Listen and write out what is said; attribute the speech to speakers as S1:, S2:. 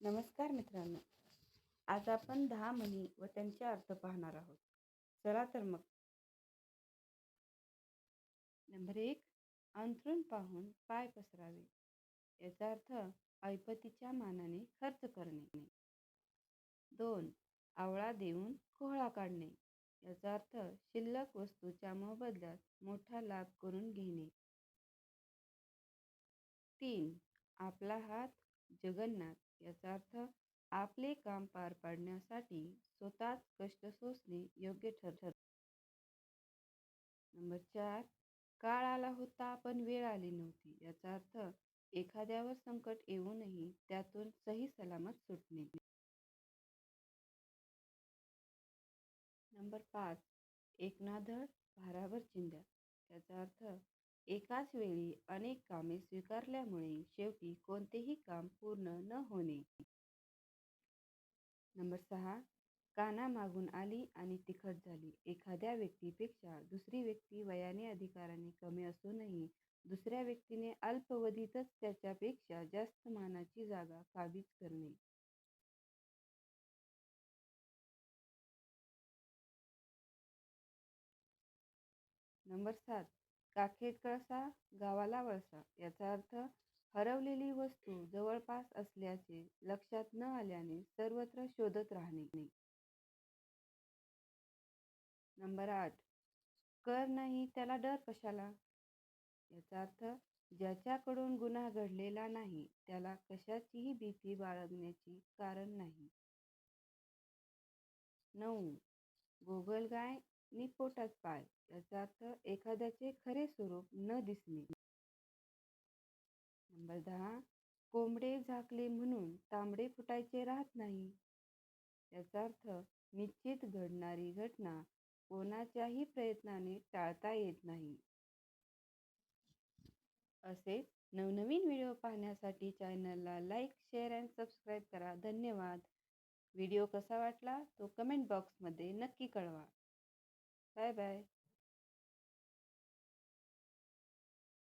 S1: नमस्कार मित्रांनो. आज आपण दहा म्हणी व त्यांचे अर्थ पाहणार आहोत. चला तर मग. नंबर एक अंथरूण पाहून पाय पसरावे. याचा अर्थ ऐपतीच्या मानाने खर्च करणे. दोन आवळा देऊन कोहळा काढणे. याचा अर्थ शिल्लक वस्तूच्या मोबदल्यात मोठा लाभ करून घेणे. तीन आपला हात जगन्नाथ याचा अर्थ आपले काम पार पाडण्यासाठी स्वतःच कष्ट सोसणे योग्य ठरत नंबर चार काळ आला होता पण वेळ आली नव्हती. याचा अर्थ एखाद्यावर संकट येऊनही त्यातून सही सलामत सुटणे. नंबर पाच एकनाधड भारावर चिंध्या याचा अर्थ एकाच वेळी अनेक कामे स्वीकारल्यामुळे शेवटी कोणतेही काम पूर्ण न होणे. नंबर सहा काना मागून आली आणि तिखट झाली. एखाद्या व्यक्तीपेक्षा दुसरी व्यक्ती वयाने अधिकाराने कमी असूनही दुसऱ्या व्यक्तीने अल्पवधीतच त्याच्यापेक्षा जास्त मानाची जागा काबीज करणे. नंबर सात काखेत कळसा गावाला वळसा याचा अर्थ हरवलेली वस्तू जवळपास असल्याचे लक्षात न आल्याने सर्वत्र शोधत राहणे. नंबर आठ. कर नाही त्याला डर कशाला? याचा अर्थ ज्याच्याकडून गुन्हा घडलेला नाही त्याला कशाचीही भीती बाळगण्याची कारण नाही. नऊ. गोगलगाय नि पोटात पाय. याचा अर्थ एखाद्याचे खरे स्वरूप न दिसणे. नंबर दहा कोंबडे झाकले म्हणून तांबडे फुटायचे राहत नाही. याचा अर्थ निश्चित घडणारी घटना कोणाच्याही प्रयत्नाने टाळता येत नाही. असेच नवनवीन व्हिडिओ पाहण्यासाठी चॅनलला लाईक शेअर अँड सबस्क्राईब करा. धन्यवाद. व्हिडिओ कसा वाटला तो कमेंट बॉक्समध्ये नक्की कळवा. 拜拜。